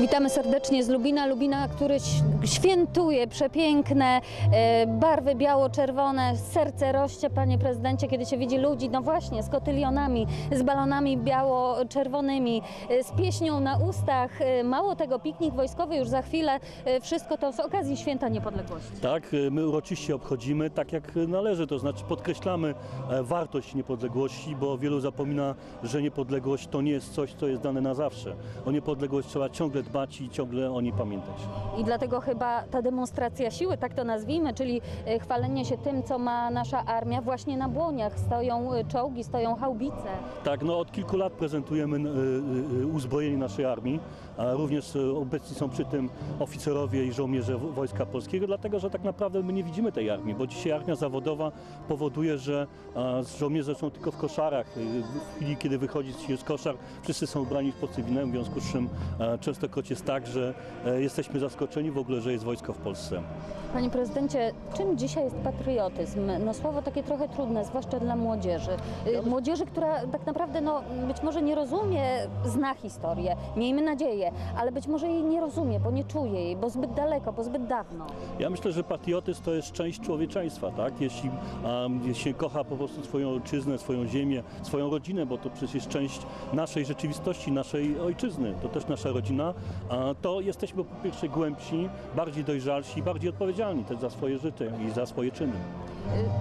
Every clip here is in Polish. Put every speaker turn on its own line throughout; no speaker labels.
Witamy serdecznie z Lubina. Lubina, który świętuje przepiękne e, barwy biało-czerwone. Serce rośnie, panie prezydencie, kiedy się widzi ludzi, no właśnie, z kotylionami, z balonami biało-czerwonymi, e, z pieśnią na ustach. E, Mało tego, piknik wojskowy już za chwilę. Wszystko to z okazji Święta Niepodległości.
Tak, my uroczyście obchodzimy tak jak należy, to znaczy podkreślamy wartość niepodległości, bo wielu zapomina, że niepodległość to nie jest coś, co jest dane na zawsze. O niepodległość trzeba ciągle dbać i ciągle o niej pamiętać.
I dlatego chyba ta demonstracja siły, tak to nazwijmy, czyli e, chwalenie się tym, co ma nasza armia, właśnie na błoniach stoją e, czołgi, stoją haubice.
Tak, no od kilku lat prezentujemy y, y, y, uzbrojenie naszej armii, a również y, obecni są przy tym oficerowie i żołnierze Wojska Polskiego, dlatego że tak naprawdę my nie widzimy tej armii, bo dzisiaj armia zawodowa powoduje, że żołnierze są tylko w koszarach. Y, W chwili, kiedy wychodzi z koszar, wszyscy są ubrani po cywilnemu, w związku z czym e, częstokroć jest tak, że e, jesteśmy zaskoczeni w ogóle, że jest wojsko w Polsce.
Panie prezydencie, czym dzisiaj jest patriotyzm? No słowo takie trochę trudne, zwłaszcza dla młodzieży. Y, Młodzieży, która tak naprawdę no, być może nie rozumie, zna historię, miejmy nadzieję, ale być może jej nie rozumie, bo nie czuje jej, bo zbyt daleko, bo zbyt dawno.
Ja myślę, że patriotyzm to jest część człowieczeństwa, tak? Jeśli um, się kocha po prostu swoją ojczyznę, swoją ziemię, swoją rodzinę, bo to przecież jest część naszej rzeczywistości, naszej ojczyzny, to też nasza rodzina, to jesteśmy po pierwsze głębsi, bardziej dojrzalsi, bardziej odpowiedzialni też za swoje życie i za swoje czyny.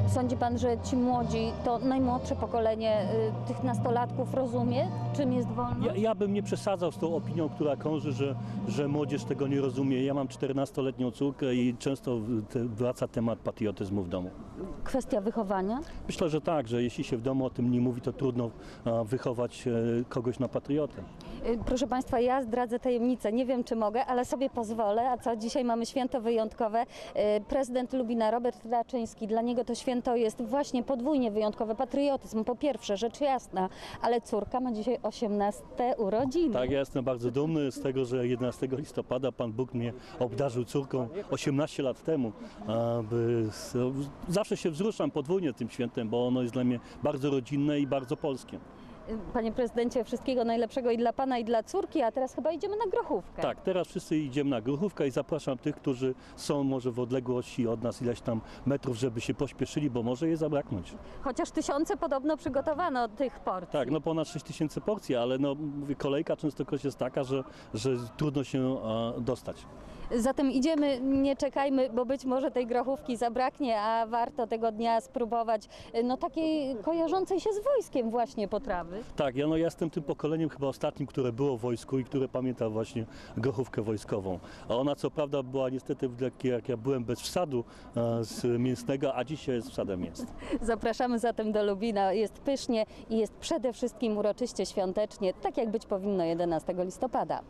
Y, Sądzi pan, że ci młodzi, to najmłodsze pokolenie y, tych nastolatków rozumie, czym jest wolność?
Ja, ja bym nie przesadzał z tą opinią, która krąży, że, że młodzież tego nie rozumie. Ja mam 14-letnią córkę i często te, wraca temat patriotyzmu w domu.
Kwestia wychowania?
Myślę, że tak, że jeśli się w domu o tym nie mówi, to trudno a, wychować e, kogoś na patriotę.
Y, Proszę Państwa, ja zdradzę tajemnicę. Nie wiem, czy mogę, ale sobie pozwolę. A co, dzisiaj mamy święto wyjątkowe. Y, Prezydent Lubina, Robert Raczyński, dla niego to święto jest właśnie podwójnie wyjątkowe. Patriotyzm, po pierwsze, rzecz jasna, ale córka ma dzisiaj 18 urodziny.
Tak, ja jestem bardzo dumny z tego, że 11 listopada Pan Bóg mnie obdarzył córką 18 lat temu. A, by, s- zawsze się wzruszam podwójnie tym świętem, bo ono jest dla mnie bardzo rodzinne i bardzo polskie.
Panie prezydencie, wszystkiego najlepszego i dla Pana, i dla córki, a teraz chyba idziemy na grochówkę.
Tak, teraz wszyscy idziemy na gruchówkę i zapraszam tych, którzy są może w odległości od nas ileś tam metrów, żeby się pośpieszyli, bo może je zabraknąć.
Chociaż tysiące podobno przygotowano tych porcji.
Tak, no ponad 6 tysięcy porcji, ale no, mówię, kolejka częstokroć jest taka, że, że trudno się e, dostać.
Zatem idziemy, nie czekajmy, bo być może tej grochówki zabraknie, a warto tego dnia spróbować y, no takiej kojarzącej się z wojskiem właśnie potrawy.
Tak, ja, no, ja jestem tym pokoleniem chyba ostatnim, które było w wojsku i które pamięta właśnie grochówkę wojskową. A ona co prawda była niestety, jak, ja byłem bez wsadu e, z mięsnego, a dzisiaj jest wsadem jest.
Zapraszamy zatem do Lubina. Jest pysznie i jest przede wszystkim uroczyście świątecznie, tak jak być powinno 11 listopada.